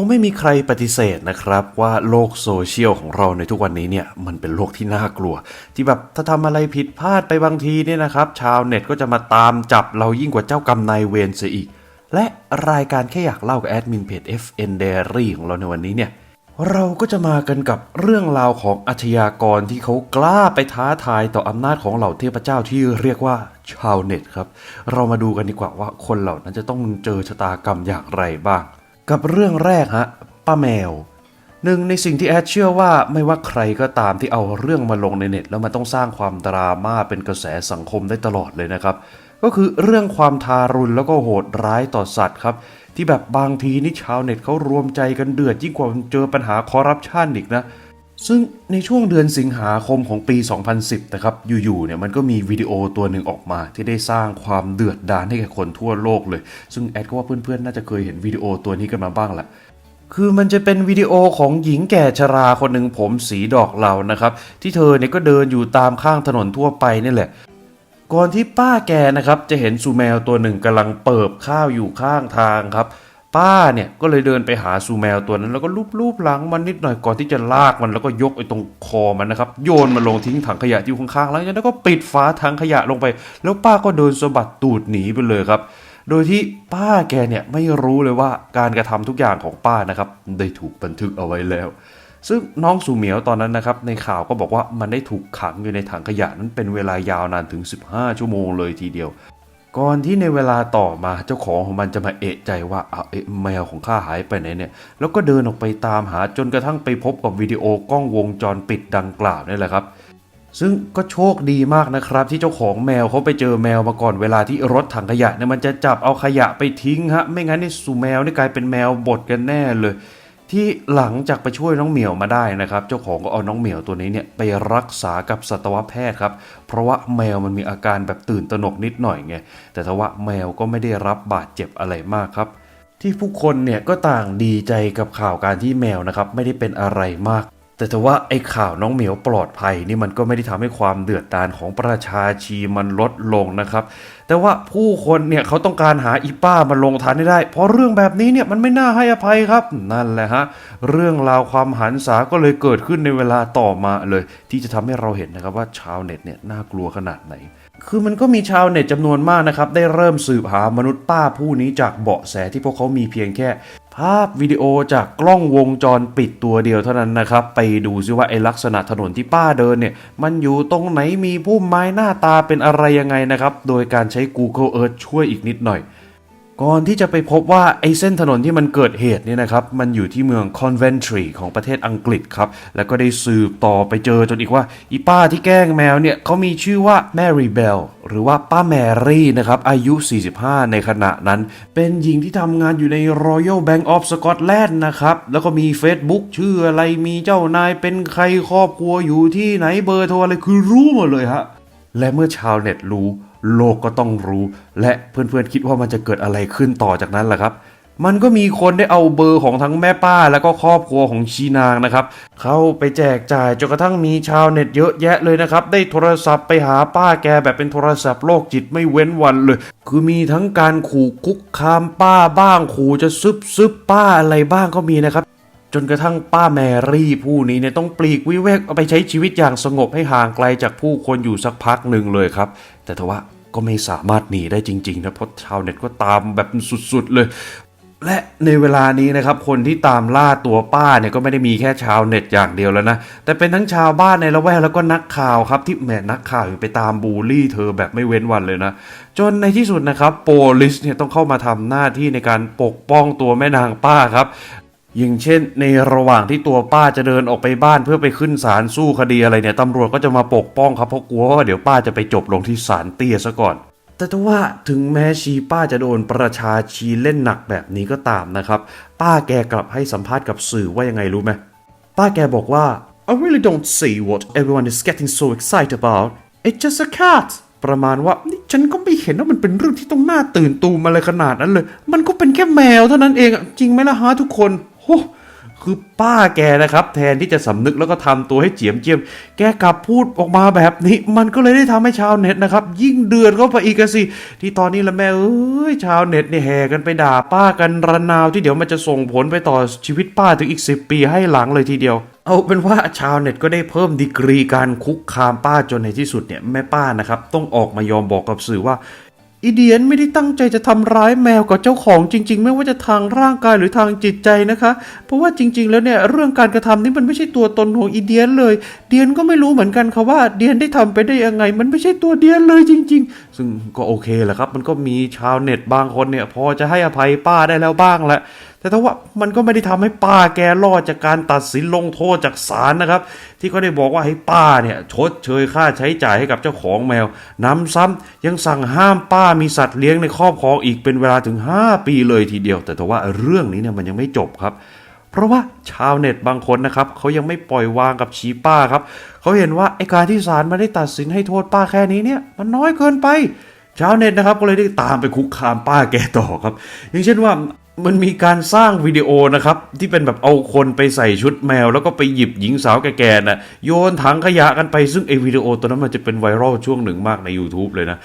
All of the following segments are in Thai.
งไม่มีใครปฏิเสธนะครับว่าโลกโซเชียลของเราในทุกวันนี้เนี่ยมันเป็นโลกที่น่ากลัว ที่แบบถ้าทำอะไรผิดพลาดไปบางทีเนี่ยนะครับ ชาวเน็ตก็จะมาตามจับเรายิ่งกว่าเจ้ากรรมนายเวรเสียอีก และรายการแค่อยากเล่ากับแอดมินเพจ FN Diary ของเราในวันนี้เนี่ยเราก็จะมากันกับเรื่องราวของอาชญากรที่เขากล้าไปท้าทายต่ออำนาจของเหล่าเทพเจ้าที่เรียกว่าชาวเน็ตครับ เรามาดูกันดีกว่าว่าคนเหล่านั้นจะต้องเจอชะตากรรมอย่างไรบ้าง กับเรื่องแรกฮะป้าแมว หนึ่งในสิ่งที่แอดเชื่อว่าไม่ว่าใครก็ตามที่เอาเรื่องมาลงในเน็ต แล้วมันต้องสร้างความดราม่าเป็นกระแสสังคมได้ตลอดเลยนะครับ ก็คือเรื่องความทารุณแล้วก็โหดร้ายต่อสัตว์ครับ ที่แบบบางทีนี่ชาวเน็ตเขารวมใจกันเดือดยิ่งกว่าเจอปัญหาคอร์รัปชันอีกนะ ซึ่งในช่วงเดือนสิงหาคมของปี 2010 นะครับ อยู่ๆ เนี่ยมันก็มีวิดีโอตัวหนึ่งออกมา ที่ได้สร้างความเดือดดาลให้แก่คนทั่วโลกเลย ซึ่งแอดก็ว่าเพื่อนๆ น่าจะเคยเห็นวิดีโอตัวนี้กันมาบ้างแหละคือมันจะเป็นวิดีโอของหญิงแก่ชราคนหนึ่งผมสีดอกเหล่านะครับ ที่เธอเนี่ยก็เดินอยู่ตามข้างถนนทั่วไปนี่แหละ ก่อนที่ป้าแกนะครับจะเห็นซูแมวตัวหนึ่งกำลังเปิบข้าวอยู่ข้างทางครับ ป้าเนี่ยก็เลยเดินไปหาซูแมวตัวนั้น แล้วก็ลูบๆหลังมันนิดหน่อยก่อนที่จะลากมันแล้วก็ยกไอ้ตรงคอมันนะครับ โยนมันลงทิ้งถังขยะที่อยู่ข้างๆแล้วจากนั้นก็ปิดฝาถังขยะลงไป แล้วป้าก็เดินสะบัดตูดหนีไปเลยครับ โดยที่ป้าแกเนี่ยไม่รู้เลยว่าการกระทำทุกอย่างของป้านะครับได้ถูกบันทึกเอาไว้แล้ว ซึ่งน้องสูเหมียวตอนนั้นนะครับในข่าวก็บอกว่ามันได้ถูกขังอยู่ในถังขยะนั้นเป็นเวลายาวนานถึง 15 ชั่วโมงเลยทีเดียว ก่อนที่ในเวลาต่อมาเจ้าของของมันจะมาเอะใจว่าเอาเอ๊ะแมวของข้าหายไปไหนเนี่ย แล้วก็เดินออกไปตามหาจนกระทั่งไปพบกับวิดีโอกล้องวงจรปิดดังกล่าวนี่แหละครับ ซึ่งก็โชคดีมากนะครับ ที่เจ้าของแมวเขาไปเจอแมวมาก่อนเวลาที่รถถังขยะเนี่ยมันจะจับเอาขยะไปทิ้งฮะ ไม่งั้นนี่สูแมวนี่กลายเป็นแมวบดกันแน่เลย ที่หลังจากไปช่วยน้องเหมียวมาได้นะครับ เจ้าของก็เอาน้องเหมียวตัวนี้เนี่ยไปรักษากับสัตวแพทย์ครับ เพราะว่าแมวมันมีอาการแบบตื่นตระหนกนิดหน่อยไงแต่ทว่าแมวก็ไม่ได้รับบาดเจ็บอะไรมากครับ ที่ผู้คนเนี่ยก็ต่างดีใจกับข่าวการที่แมวนะครับไม่ได้เป็นอะไรมาก แต่แต่ว่าไอ้ข่าวน้องเหมียวปลอดภัยนี่มันก็ไม่ได้ทำให้ความเดือดดาลของประชาชีมันลดลงนะครับ แต่ว่าผู้คนเนี่ยเขาต้องการหาอีป้ามาลงทันให้ได้ เพราะเรื่องแบบนี้เนี่ยมันไม่น่าให้อภัยครับ นั่นแหละฮะ เรื่องราวความหันษาก็เลยเกิดขึ้นในเวลาต่อมาเลย ที่จะทำให้เราเห็นนะครับว่าชาวเน็ตเนี่ยน่ากลัวขนาดไหนคือมันก็มีชาวเน็ตจำนวนมากนะครับ ได้เริ่มสืบหามนุษย์ป้าผู้นี้จากเบาะแสที่พวกเขามีเพียงแค่ ภาพวิดีโอจากกล้องวงจรปิดตัวเดียวเท่านั้นนะครับ ไปดูซิว่าไอลักษณะถนนที่ป้าเดินเนี่ย มันอยู่ตรงไหนมีพุ่มไม้หน้าตาเป็นอะไรยังไงนะครับ โดยการใช้ Google Earth ช่วยอีกนิดหน่อย ก่อนที่จะไปพบว่าไอ้เส้นถนนที่มันเกิดเหตุเนี่ยนะครับ มันอยู่ที่เมือง Coventry ของประเทศอังกฤษครับ แล้วก็ได้สืบต่อไปเจอจนอีกว่าอีป้าที่แกล้งแมวเนี่ยเขามีชื่อว่า Mary Bell หรือว่าป้าแมรี่นะครับ อายุ 45 ในขณะนั้น เป็นหญิงที่ทำงานอยู่ใน Royal Bank of Scotland นะครับ แล้วก็มี Facebook ชื่ออะไรมีเจ้านายเป็นใครครอบครัวอยู่ที่ไหนเบอร์โทรอะไรคือรู้หมดเลยฮะและเมื่อชาวเน็ตรู้ โลกก็ต้องรู้ และเพื่อนๆคิดว่ามันจะเกิดอะไรขึ้นต่อจากนั้นล่ะครับ มันก็มีคนได้เอาเบอร์ของทั้งแม่ป้า แล้วก็ครอบครัวของชีนางนะครับ เข้าไปแจกจ่ายจนกระทั่งมีชาวเน็ตเยอะแยะเลยนะครับ ได้โทรศัพท์ไปหาป้าแกแบบเป็นโทรศัพท์โรคจิตไม่เว้นวันเลย คือมีทั้งการขู่คุกคามป้าบ้างขู่จะซึบซึบป้าอะไรบ้างก็มีนะครับจนกระทั่งป้าแมรี่ผู้นี้เนี่ยต้องปลีกวิเวกเอาไปใช้ชีวิตอย่างสงบให้ห่างไกลจากผู้คนอยู่สักพักหนึ่งเลยครับ แต่ทว่า ก็ไม่สามารถหนีได้จริงๆนะเพราะชาวเน็ตก็ตามแบบสุดๆเลย และในเวลานี้นะครับ คนที่ตามล่าตัวป้าเนี่ยก็ไม่ได้มีแค่ชาวเน็ตอย่างเดียวแล้วนะ แต่เป็นทั้งชาวบ้านในละแวกแล้วก็นักข่าวครับที่แหมนักข่าวไปตามบูลลี่เธอแบบไม่เว้นวันเลยนะ จนในที่สุดนะครับโปลิสเนี่ยต้องเข้ามาทำหน้าที่ในการปกป้องตัวแม่นางป้าครับ อย่างเช่น ในระหว่างที่ตัวป้าจะเดินออกไปบ้านเพื่อไปขึ้นศาลสู้คดีอะไรเนี่ยตำรวจก็จะมาปกป้องครับเพราะกลัวว่าเดี๋ยวป้าจะไปจบลงที่ศาลเตี้ยซะก่อน แต่ถ้าว่าถึงแม้ชีป้าจะโดนประชาชีเล่นหนักแบบนี้ก็ตามนะครับ ป้าแกกลับให้สัมภาษณ์กับสื่อว่ายังไงรู้ไหมป้าแกบอกว่า I really don't see what everyone is getting so excited about it's just a cat ประมาณว่านี่ฉันก็ไม่เห็นว่ามันเป็นเรื่องที่ต้องน่าตื่นตูมอะไรขนาดนั้นเลย มันก็เป็นแค่แมวเท่านั้นเองจริงไหมล่ะฮะทุกคน คือป้าแกนะครับ แทนที่จะสำนึกแล้วก็ทำตัวให้เจียมเจียม แกกลับพูดออกมาแบบนี้ มันก็เลยได้ทำให้ชาวเน็ตนะครับ ยิ่งเดือดเข้าไปอีกสิ ที่ตอนนี้ละแม่เอ้ยชาวเน็ตเนี่ยแห่กันไปด่าป้ากันระนาวที่เดี๋ยวมันจะส่งผลไปต่อชีวิตป้าถึงอีก 10 ปีให้หลังเลยทีเดียวเอาเป็นว่าชาวเน็ตก็ได้เพิ่มดีกรีการคุกคามป้าจนในที่สุดเนี่ยแม่ป้านะครับต้องออกมายอมบอกกับสื่อว่า อีเดียนไม่ได้ตั้งใจจะทำร้ายแมวกับเจ้าของจริง ๆ ไม่ว่าจะทางร่างกายหรือทางจิตใจนะคะ เพราะว่าจริง ๆ แล้วเนี่ยเรื่องการกระทำนี่มันไม่ใช่ตัวตนของอีเดียนเลย เดียนก็ไม่รู้เหมือนกันค่ะว่าเดียนได้ทำไปได้ยังไง มันไม่ใช่ตัวเดียนเลยจริง ๆ ซึ่งก็โอเคแหละครับ มันก็มีชาวเน็ตบางคนเนี่ยพอจะให้อภัยป้าได้แล้วบ้างแหละ แต่ถ้าว่ามันก็ไม่ได้ทำให้ป้าแกรอดจากการตัดสินลงโทษจากศาลนะครับ ที่เขาได้บอกว่าให้ป้าเนี่ยชดเชยค่าใช้จ่ายให้กับเจ้าของแมวน้ำซ้ำยังสั่งห้ามป้ามีสัตว์เลี้ยงในครอบครองอีกเป็นเวลาถึง 5 ปีเลยทีเดียว แต่แต่ว่าเรื่องนี้เนี่ยมันยังไม่จบครับเพราะว่าชาวเน็ตบางคนนะครับเขายังไม่ปล่อยวางกับชีป้าครับเขาเห็นว่าไอการที่ศาลไม่ได้ตัดสินให้โทษป้าแค่นี้เนี่ย มันน้อยเกินไป ชาวเน็ตนะครับก็เลยได้ตามไปคุกคามป้าแกต่อครับ อย่างเช่นว่า มันมีการสร้างวิดีโอนะครับ ที่เป็นแบบเอาคนไปใส่ชุดแมว แล้วก็ไปหยิบหญิงสาวแก่ๆน่ะโยนถังขยะกันไปซึ่งไอวิดีโอตัวนั้นมันจะเป็นไวรัลช่วงหนึ่งมากใน YouTube เลยนะ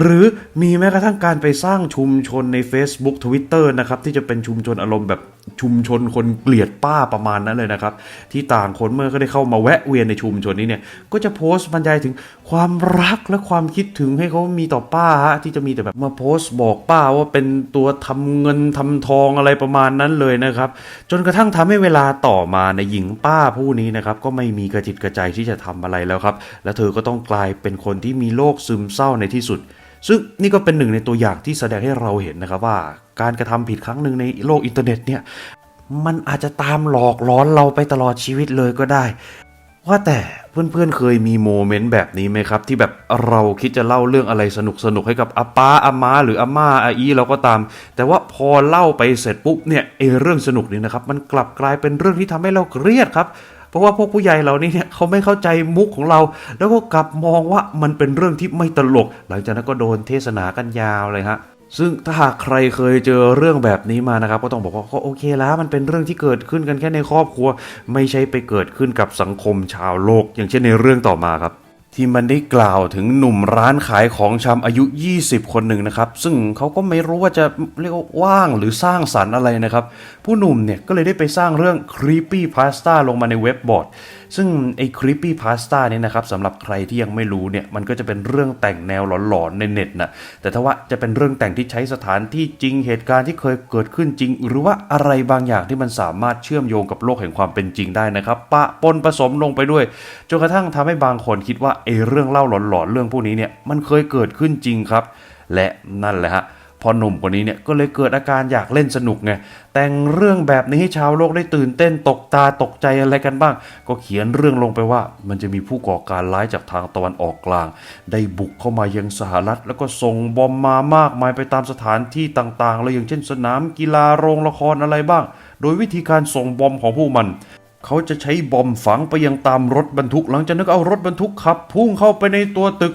หรือมีแม้กระทั่งการไปสร้างชุมชนใน Facebook Twitter นะครับ ที่จะเป็นชุมชนอารมณ์แบบชุมชนคนเกลียดป้าประมาณนั้นเลยนะครับ ที่ต่างคนเมื่อก็ได้เข้ามาแวะเวียนในชุมชนนี้เนี่ยก็จะโพสต์บรรยายถึงความรักและความคิดถึงให้เขามีต่อป้าฮะที่จะมีแต่แบบมาโพสต์บอกป้าว่าเป็นตัวทำเงินทำทองอะไรประมาณนั้นเลยนะครับ จนกระทั่งทำให้เวลาต่อมาในหญิงป้าผู้นี้นะครับก็ไม่มีกระจิตกระใจที่จะทำอะไรแล้วครับ และเธอก็ต้องกลายเป็นคนที่มีโรคซึมเศร้าในที่สุด ซึ่งนี่ก็เป็นหนึ่งในตัวอย่างที่แสดงให้เราเห็นนะครับว่า การกระทำผิดครั้งหนึ่งในโลกอินเทอร์เน็ตเนี่ยมันอาจจะตามหลอกล้อนเราไปตลอดชีวิตเลยก็ได้ ว่าแต่เพื่อนๆเคยมีโมเมนต์แบบนี้ไหมครับ ที่แบบเราคิดจะเล่าเรื่องอะไรสนุกๆให้กับอาป้าอามาหรืออาม่าอาอีเราก็ตาม แต่ว่าพอเล่าไปเสร็จปุ๊บเนี่ยไอเรื่องสนุกนี้นะครับ มันกลับกลายเป็นเรื่องที่ทำให้เราเครียดครับเพราะว่าพวกผู้ใหญ่เหล่านี้เนี่ยเขาไม่เข้าใจมุกของเรา แล้วก็กลับมองว่ามันเป็นเรื่องที่ไม่ตลก หลังจากนั้นก็โดนเทศนากันยาวเลยฮะ ซึ่งถ้าหากใครเคยเจอเรื่องแบบนี้มานะครับ ก็ต้องบอกว่าก็โอเคแล้วมันเป็นเรื่องที่เกิดขึ้นกันแค่ในครอบครัว ไม่ใช่ไปเกิดขึ้นกับสังคมชาวโลก อย่างเช่นในเรื่องต่อมาครับ ที่มันได้กล่าวถึงหนุ่มร้านขายของชำอายุ 20 คนหนึ่งนะครับ ซึ่งเขาก็ไม่รู้ว่าจะเรียกว่าว่างหรือสร้างสรรค์อะไรนะครับ ผู้หนุ่มเนี่ยก็เลยได้ไปสร้างเรื่อง creepy pasta ลงมาในเว็บบอร์ด ซึ่งไอ้ creepy pasta เนี่ยนะครับสำหรับใครที่ยังไม่รู้เนี่ยมันก็จะเป็นเรื่องแต่งแนวหลอนๆในเน็ตนะแต่ถ้าว่าจะเป็นเรื่องแต่งที่ใช้สถานที่จริงเหตุการณ์ที่เคยเกิดขึ้นจริง หรือว่าอะไรบางอย่างที่มันสามารถเชื่อมโยงกับโลกแห่งความเป็นจริงได้นะครับ ปะปนผสมลงไปด้วยจนกระทั่งทำให้บางคนคิดว่าไอ้เรื่องเล่าหลอนๆเรื่องพวกนี้เนี่ยมันเคยเกิดขึ้นจริงครับ และนั่นแหละฮะ พอหนุ่มคนนี้เนี่ยก็เลยเกิดอาการอยากเล่นสนุกไงแต่งเรื่องแบบนี้ให้ชาวโลกได้ตื่นเต้นตกตาตกใจอะไรกันบ้าง ก็เขียนเรื่องลงไปว่า มันจะมีผู้ก่อการร้ายจากทางตะวันออกกลาง ได้บุกเข้ามายังสหรัฐ แล้วก็ส่งบอมมามากมายไปตามสถานที่ต่างๆเลยอย่างเช่นสนามกีฬาโรงละครอะไรบ้าง โดยวิธีการส่งบอมของผู้มันเขาจะใช้บอมฝังไปยังตามรถบรรทุก หลังจากนั้นก็เอารถบรรทุกขับพุ่งเข้าไปในตัวตึก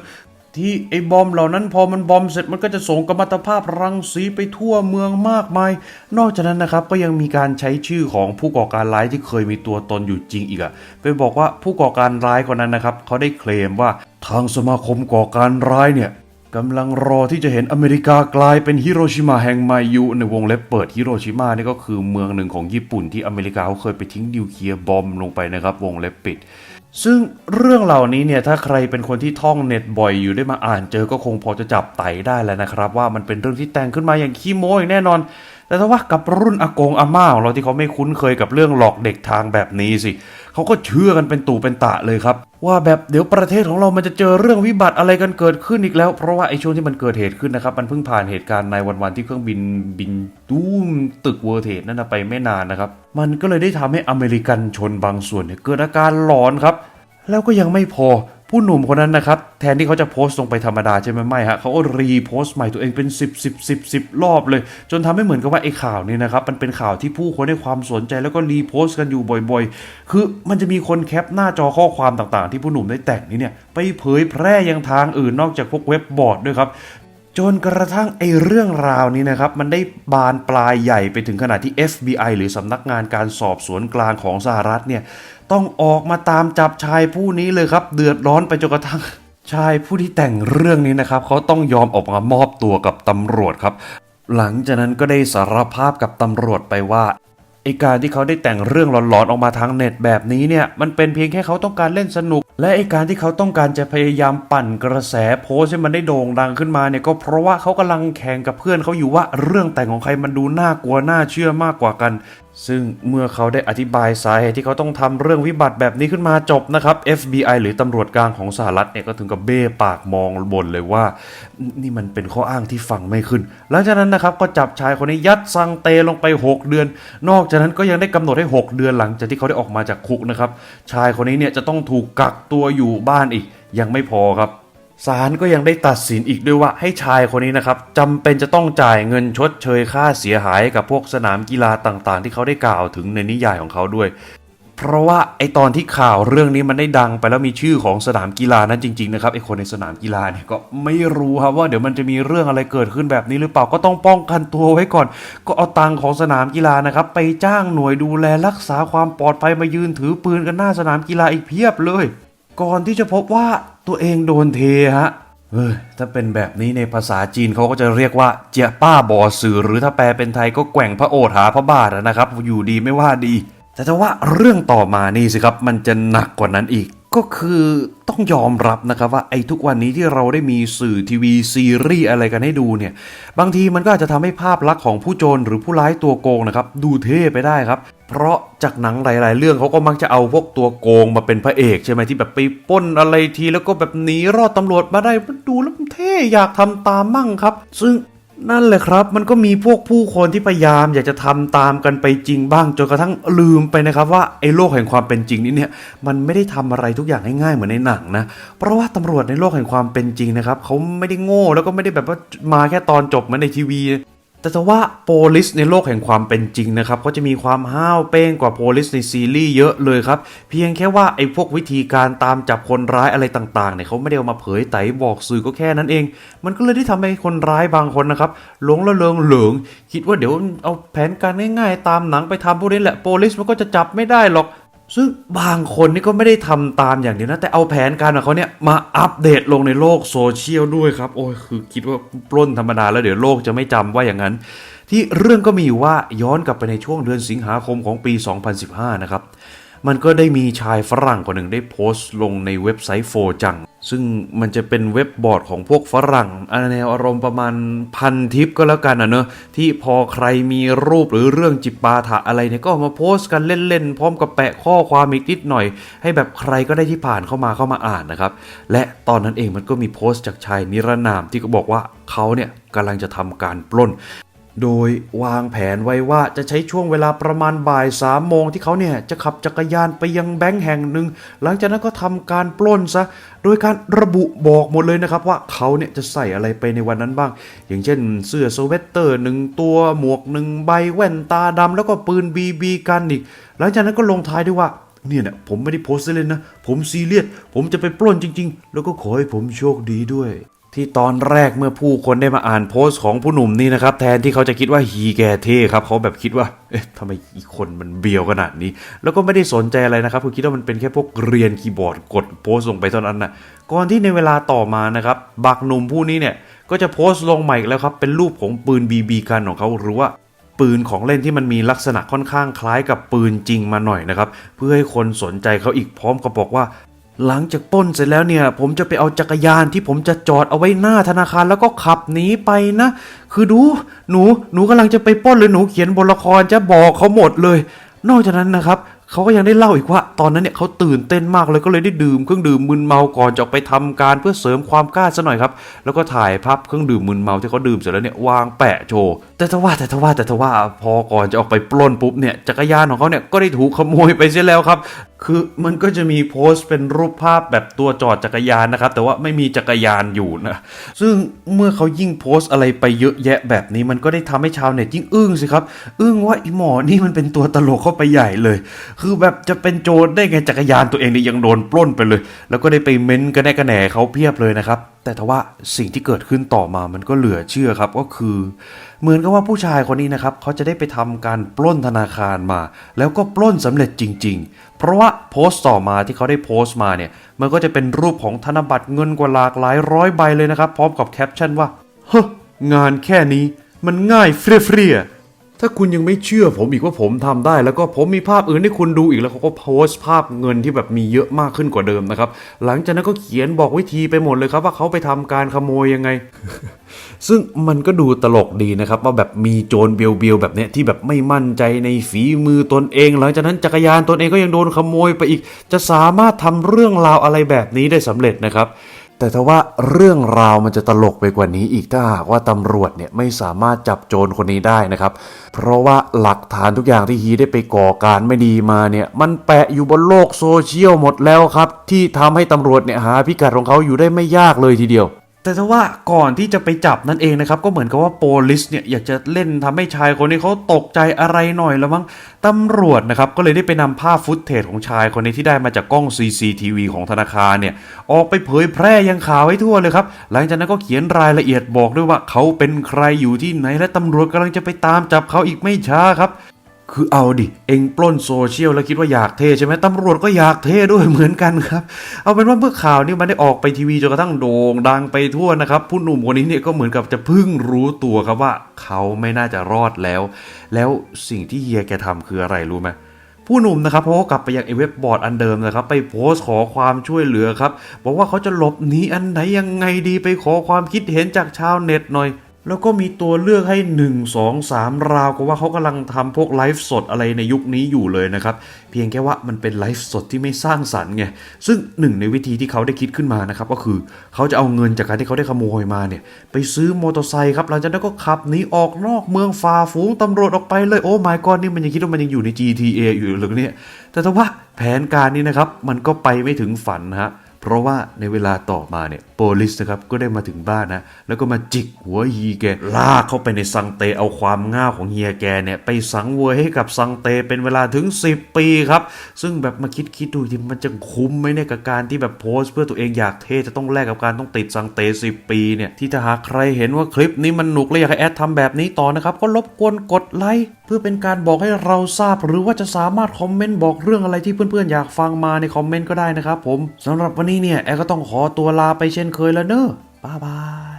ที่ไอ้บอมเหล่านั้นพอมันบอมเสร็จมันก็จะส่งกัมมันตภาพรังสีไปทั่วเมืองมากมาย นอกจากนั้นนะครับก็ยังมีการใช้ชื่อของผู้ก่อการร้ายที่เคยมีตัวตนอยู่จริงอีกอะไปบอกว่าผู้ก่อการร้ายคนนั้นนะครับเขาได้เคลมว่าทางสมาคมก่อการร้ายเนี่ย กำลังรอที่จะเห็นอเมริกากลายเป็นฮิโรชิมาแห่งใหม่อยู่ในวงเล็บเปิดฮิโรชิมานี่ก็คือเมืองหนึ่งของญี่ปุ่นที่อเมริกาเขาเคยไปทิ้งนิวเคลียร์บอมลงไปนะครับวงเล็บปิด ซึ่งเรื่องเหล่านี้เนี่ยถ้าใครเป็นคนที่ท่องเน็ตบ่อยอยู่ได้มาอ่านเจอก็คงพอจะจับไตได้แล้วนะครับ ว่ามันเป็นเรื่องที่แต่งขึ้นมาอย่างขี้โม้อย่างแน่นอน แต่ถ้าว่ากับรุ่นอากงอาม่าของเราที่เขาไม่คุ้นเคยกับเรื่องหลอกเด็กทางแบบนี้สิเขาก็เชื่อกันเป็นตู่เป็นตะเลยครับ ว่าแบบเดี๋ยวประเทศของเรามันจะเจอเรื่องวิบัติอะไรกันเกิดขึ้นอีกแล้ว เพราะว่าไอ้ช่วงที่มันเกิดเหตุขึ้นนะครับ มันเพิ่งผ่านเหตุการณ์ในวันๆที่เครื่องบินบินตูมตึกเวอร์เทดนั่นนะไปไม่นานนะครับ มันก็เลยได้ทำให้อเมริกันชนบางส่วนเนี่ยเกิดอาการหลอนครับ แล้วก็ยังไม่พอ ผู้หนุ่มคนนั้นนะครับ แทนที่เขาจะโพสต์ลงไปธรรมดาใช่ไหมไม่ฮะเขาก็รีโพสต์ใหม่ตัวเองเป็น 10 10 10 10 รอบเลย จนทำให้เหมือนกับว่าไอ้ข่าวนี้นะครับ มันเป็นข่าวที่ผู้คนให้ความสนใจแล้วก็รีโพสต์กันอยู่บ่อยๆ คือมันจะมีคนแคปหน้าจอข้อความต่างๆ ที่ผู้หนุ่มได้แต่งนี้เนี่ยไปเผยแพร่ยังทางอื่นนอกจากพวกเว็บบอร์ดด้วยครับจจนกระทั่งไอ้เรื่องราวนี้นะครับ มันได้บานปลายใหญ่ไปถึงขนาดที่ FBI หรือสำนักงานการสอบสวนกลางของสหรัฐเนี่ย ต้องออกมาตามจับชายผู้นี้เลยครับ เดือดร้อนไปจนกระทั่งชายผู้ที่แต่งเรื่องนี้นะครับ เขาต้องยอมออกมามอบตัวกับตำรวจครับ หลังจากนั้นก็ได้สารภาพกับตำรวจไปว่าไอการที่เขาได้แต่งเรื่องหลอนๆออกมาทางเน็ตแบบนี้เนี่ย มันเป็นเพียงแค่เขาต้องการเล่นสนุก และไอการที่เขาต้องการจะพยายามปั่นกระแสโพสให้มันได้โด่งดังขึ้นมาเนี่ยก็เพราะว่าเขากำลังแข่งกับเพื่อนเขาอยู่ว่าเรื่องแต่งของใครมันดูน่ากลัวน่าเชื่อมากกว่ากัน ซึ่งเมื่อเขาได้อธิบายสาเหตุที่เขาต้องทำเรื่องวิบัติแบบนี้ขึ้นมาจบนะครับ FBI หรือตำรวจกลางของสหรัฐเนี่ยก็ถึงกับเบ้ปากมองบนเลยว่า นี่มันเป็นข้ออ้างที่ฟังไม่ขึ้น หลังจากนั้นนะครับก็จับชายคนนี้ยัดซังเตลงไป 6 เดือน นอกจากนั้นก็ยังได้กำหนดให้ 6 เดือนหลังจากที่เขาได้ออกมาจากคุกนะครับ ชายคนนี้เนี่ยจะต้องถูกกักตัวอยู่บ้านอีกยังไม่พอครับ ศาลก็ยังได้ตัดสินอีกด้วยว่าให้ชายคนนี้นะครับจำเป็นจะต้องจ่ายเงินชดเชยค่าเสียหายกับพวกสนามกีฬาต่างๆ ที่เขาได้กล่าวถึงในนิยายของเขาด้วย เพราะว่าไอตอนที่ข่าวเรื่องนี้มันได้ดังไปแล้วมีชื่อของสนามกีฬานั้นจริงๆนะครับไอคนในสนามกีฬาเนี่ยก็ไม่รู้ครับว่าเดี๋ยวมันจะมีเรื่องอะไรเกิดขึ้นแบบนี้หรือเปล่าก็ต้องป้องกันตัวไว้ก่อน ก็เอาตังของสนามกีฬานะครับไปจ้างหน่วยดูแลรักษาความปลอดภัยมายืนถือปืนกันหน้าสนามกีฬาอีกเพียบเลย ก่อนที่จะพบว่าตัวเองโดนเทฮะเฮ้ยถ้าเป็นแบบนี้ในภาษาจีนเขาก็จะเรียกว่าเจียป้าบอสื่อหรือถ้าแปลเป็นไทยก็แกว่งพระโอษฐ์หาพระบาทนะครับ อยู่ดีไม่ว่าดี แต่ถ้าว่าเรื่องต่อมานี่สิครับมันจะหนักกว่านั้นอีก ก็คือต้องยอมรับนะครับว่าไอ้ทุกวันนี้ที่เราได้มีสื่อทีวีซีรีส์อะไรกันให้ดูเนี่ย บางทีมันก็อาจจะทำให้ภาพลักษณ์ของผู้โจรหรือผู้ร้ายตัวโกงนะครับ ดูเท่ไปได้ครับ เพราะจากหนังหลาย ๆ เรื่องเขาก็มักจะเอาพวกตัวโกงมาเป็นพระเอกใช่ไหมที่แบบไปป้นอะไรทีแล้วก็แบบหนีรอดตำรวจมาได้มันดูแล้วมันเท่อยากทำตามมั่งครับ ซึ่ง นั่นแหละครับ มันก็มีพวกผู้คนที่พยายามอยากจะทำตามกันไปจริงบ้างจนกระทั่งลืมไปนะครับ ว่าไอ้โลกแห่งความเป็นจริงนี้เนี่ยมันไม่ได้ทำอะไรทุกอย่างง่ายๆเหมือนในหนังนะเพราะว่าตำรวจในโลกแห่งความเป็นจริงนะครับเขาไม่ได้โง่แล้วก็ไม่ได้แบบว่ามาแค่ตอนจบเหมือนในทีวี แต่ถ้าว่าโพลิสในโลกแห่งความเป็นจริงนะครับ ก็จะมีความห้าวเป้งกว่าโพลิสในซีรีส์เยอะเลยครับ เพียงแค่ว่าไอ้พวกวิธีการตามจับคนร้ายอะไรต่างๆเนี่ยเขาไม่ได้เอามาเผยไตบอกสื่อก็แค่นั้นเอง มันก็เลยได้ทำให้คนร้ายบางคนนะครับหลงละเลงเหลิงคิดว่าเดี๋ยวเอาแผนการง่ายๆ ตามหนังไปทำพวกนี้แหละโพลิสมันก็จะจับไม่ได้หรอก ซึ่งบางคนนี่ก็ไม่ได้ทำตามอย่างเดียวนะ แต่เอาแผนการของเขาเนี่ยมาอัปเดตลงในโลกโซเชียลด้วยครับ โอ้ยคือคิดว่าปล้นธรรมดาแล้วเดี๋ยวโลกจะไม่จำว่าอย่างนั้น ที่เรื่องก็มีอยู่ว่าย้อนกลับไปในช่วงเดือนสิงหาคมของปี 2015 นะครับ มันก็ได้มีชายฝรั่งคนหนึ่งได้โพสต์ลงในเว็บไซต์โฟจัง ซึ่งมันจะเป็นเว็บบอร์ดของพวกฝรั่งอาแนวอารมณ์ประมาณพันทิปก็แล้วกันนะเนอะที่พอใครมีรูปหรือเรื่องจิปาถะอะไรเนี่ยก็มาโพสต์กันเล่นๆ พร้อมกับแปะข้อความอีกนิดหน่อย ให้แบบใครก็ได้ที่ผ่านเข้ามาเข้ามาอ่านนะครับ และตอนนั้นเองมันก็มีโพสต์จากชายนิรนามที่ก็บอกว่าเขาเนี่ยกำลังจะทำการปล้น โดยวางแผนไว้ว่าจะใช้ช่วงเวลาประมาณบ่ายสามโมงที่เขาเนี่ยจะขับจักรยานไปยังแบงค์แห่งหนึ่ง หลังจากนั้นก็ทำการปล้นซะ โดยการระบุบอกหมดเลยนะครับว่าเขาเนี่ยจะใส่อะไรไปในวันนั้นบ้าง อย่างเช่นเสื้อสเวตเตอร์หนึ่งตัวหมวกหนึ่งใบแว่นตาดำแล้วก็ปืนบีบีกันอีก หลังจากนั้นก็ลงท้ายด้วยว่าเนี่ยนะผมไม่ได้โพสต์เล่นนะ ผมซีเรียส ผมจะไปปล้นจริง ๆ แล้วก็ขอให้ผมโชคดีด้วย ที่ตอนแรกเมื่อผู้คนได้มาอ่านโพสต์ของผู้หนุ่มนี่นะครับ แทนที่เขาจะคิดว่าฮีแกเท่ครับเขาแบบคิดว่า เอ๊ะทำไมอีกคนมันเบียวขนาดนี้ แล้วก็ไม่ได้สนใจอะไรนะครับคือคิดว่ามันเป็นแค่พวกเรียนคีย์บอร์ดกดโพสต์ลงไปเท่านั้นนะก่อนที่ในเวลาต่อมานะครับ บักหนุ่มผู้นี้เนี่ย ก็จะโพสต์ลงใหม่อีกแล้วครับ เป็นรูปของปืนบีบีกันของเขาหรือว่าปืนของเล่นที่มันมีลักษณะค่อนข้างคล้ายกับปืนจริงมาหน่อยนะครับ เพื่อให้คนสนใจเขาอีกพร้อมกับบอกว่า หลังจากป้นเสร็จแล้วเนี่ย ผมจะไปเอาจักรยานที่ผมจะจอดเอาไว้หน้าธนาคารแล้วก็ขับหนีไปนะ คือดู หนูหนูกำลังจะไปป้นเลยหนูเขียนบทละครจะบอกเขาหมดเลย นอกจากนั้นนะครับเขาก็ยังได้เล่าอีกว่า ตอนนั้นเนี่ยเขาตื่นเต้นมากเลยก็เลยได้ดื่มเครื่องดื่มมึนเมาก่อนจะไปทำการเพื่อเสริมความกล้าซะหน่อยครับ แล้วก็ถ่ายภาพเครื่องดื่มมึนเมาที่เขาดื่มเสร็จแล้วเนี่ยวางแปะโชว์ แต่ถ้าว่าแต่ถ้าว่าแต่ถ้าว่าพอก่อนจะออกไปปล้นปุ๊บเนี่ยจักรยานของเขาเนี่ยก็ได้ถูกขโมยไปเสียแล้วครับ คือมันก็จะมีโพสต์เป็นรูปภาพแบบตัวจอดจักรยานนะครับ แต่ว่าไม่มีจักรยานอยู่นะซึ่งเมื่อเขายิ่งโพสต์อะไรไปเยอะแยะแบบนี้ มันก็ได้ทำให้ชาวเน็ตยิ่งอึ้งสิครับอึ้งว่าอีหมอนี่มันเป็นตัวตลกเข้าไปใหญ่เลย คือแบบจะเป็นโจรได้ไงจักรยานตัวเองนี่ยังโดนปล้นไปเลย แล้วก็ได้ไปเม้นต์กันแน่กระแหน่เขาเพียบเลยนะครับ แต่ทว่าสิ่งที่เกิดขึ้นต่อมามันก็เหลือเชื่อครับก็คือ เหมือนกับว่าผู้ชายคนนี้นะครับเขาจะได้ไปทำการปล้นธนาคารมา แล้วก็ปล้นสำเร็จจริง ๆ เพราะว่าโพสต์ต่อมาที่เขาได้โพสต์มาเนี่ยมันก็จะเป็นรูปของธนบัตรเงินกว่าหลากหลายร้อยใบเลยนะครับ พร้อมกับแคปชั่นว่าเฮ้งานแค่นี้มันง่ายเฟรีย ถ้าคุณยังไม่เชื่อผมอีกว่าผมทำได้ แล้วก็ผมมีภาพอื่นให้คุณดูอีกแล้วเขาก็โพสต์ภาพเงินที่แบบมีเยอะมากขึ้นกว่าเดิมนะครับ หลังจากนั้นก็เขียนบอกวิธีไปหมดเลยครับ ว่าเขาไปทำการขโมยยังไง ซึ่งมันก็ดูตลกดีนะครับ ว่าแบบมีโจรเบียวๆแบบเนี้ยที่แบบไม่มั่นใจในฝีมือตนเอง หลังจากนั้นจักรยานตนเองก็ยังโดนขโมยไปอีก จะสามารถทำเรื่องราวอะไรแบบนี้ได้สำเร็จนะครับ แต่ถ้าว่าเรื่องราวมันจะตลกไปกว่านี้อีกถ้าหากว่าตำรวจเนี่ยไม่สามารถจับโจรคนนี้ได้นะครับ เพราะว่าหลักฐานทุกอย่างที่ฮีได้ไปก่อการไม่ดีมาเนี่ย มันแปะอยู่บนโลกโซเชียลหมดแล้วครับ ที่ทำให้ตำรวจเนี่ยหาพิกัดของเขาอยู่ได้ไม่ยากเลยทีเดียว แต่ถ้าว่าก่อนที่จะไปจับนั่นเองนะครับ ก็เหมือนกับว่าโปลิสเนี่ยอยากจะเล่นทำให้ชายคนนี้เขาตกใจอะไรหน่อยแล้วมั้งตำรวจนะครับก็เลยได้ไปนำภาพฟุตเทจของชายคนนี้ที่ได้มาจากกล้อง CCTV ของธนาคารเนี่ยออกไปเผยแพร่ยังข่าวไว้ทั่วเลยครับ หลังจากนั้นก็เขียนรายละเอียดบอกด้วยว่าเขาเป็นใครอยู่ที่ไหนและตำรวจกำลังจะไปตามจับเขาอีกไม่ช้าครับ คือเอาดิ เองปล้นโซเชียลแล้วคิดว่าอยากเท่ใช่ไหมตำรวจก็อยากเท่ด้วยเหมือนกันครับ เอาเป็นว่าเมื่อข่าวนี้มันได้ออกไปทีวีจนกระทั่งโด่งดังไปทั่วนะครับ ผู้หนุ่มคนนี้เนี่ยก็เหมือนกับจะเพิ่งรู้ตัวครับว่า เขาไม่น่าจะรอดแล้ว แล้วสิ่งที่เฮียแกทำคืออะไรรู้ไหมผู้หนุ่มนะครับเพรากลับไปยังไอ้เว็บบอร์ดอันเดิมนะครับ ไปโพสต์ขอความช่วยเหลือครับ บอกว่าเขาจะหลบหนีอันไหนยังไงดีไปขอความคิดเห็นจากชาวเน็ตหน่อย แล้วก็มีตัวเลือกให้ 1 2 3 ราวก็ว่าเขากำลังทำพวกไลฟ์สดอะไรในยุคนี้อยู่เลยนะครับ เพียงแค่ว่ามันเป็นไลฟ์สดที่ไม่สร้างสรรค์ไง ซึ่งหนึ่งในวิธีที่เขาได้คิดขึ้นมานะครับ ก็คือเขาจะเอาเงินจากการที่เขาได้ขโมยมาเนี่ย ไปซื้อมอเตอร์ไซค์ครับ หลังจากนั้นก็ขับหนีออกนอกเมืองฝ่าฝูงตำรวจออกไปเลย โอ้ my god นี่มันยังคิดว่ามันยังอยู่ใน GTA อยู่หรือเนี่ยแต่ถ้าว่าแผนการนี้นะครับมันก็ไปไม่ถึงฝันนะฮะเพราะว่าในเวลาต่อมาเนี่ย โปลิสนะครับก็ได้มาถึงบ้านนะแล้วก็มาจิกหัวฮีแกลากเข้าไปในซังเตเอาความง่าของเฮียแกเนี่ยไปสังเวยให้กับซังเตเป็นเวลาถึง 10 ปีครับ ซึ่งแบบมาคิดคิดดูทีมันจะคุ้มไหมเนี่ยกับการที่แบบโพสต์เพื่อตัวเองอยากเท่จะต้องแลกกับการต้องติดซังเต 10 ปีเนี่ยที่ถ้าหากใครเห็นว่าคลิปนี้มันหนุกและอยากให้แอดทำแบบนี้ต่อนะครับก็รบกวนกดไลค์เพื่อเป็นการบอกให้เราทราบ หรือว่าจะสามารถคอมเมนต์บอกเรื่องอะไรที่เพื่อนๆอยากฟังมาในคอมเมนต์ก็ได้นะครับผมสำหรับวันนี้เนี่ยแอดก็ต้องขอตัวลาไปเช่นนเคยแล้วเนอะบ๊ายบาย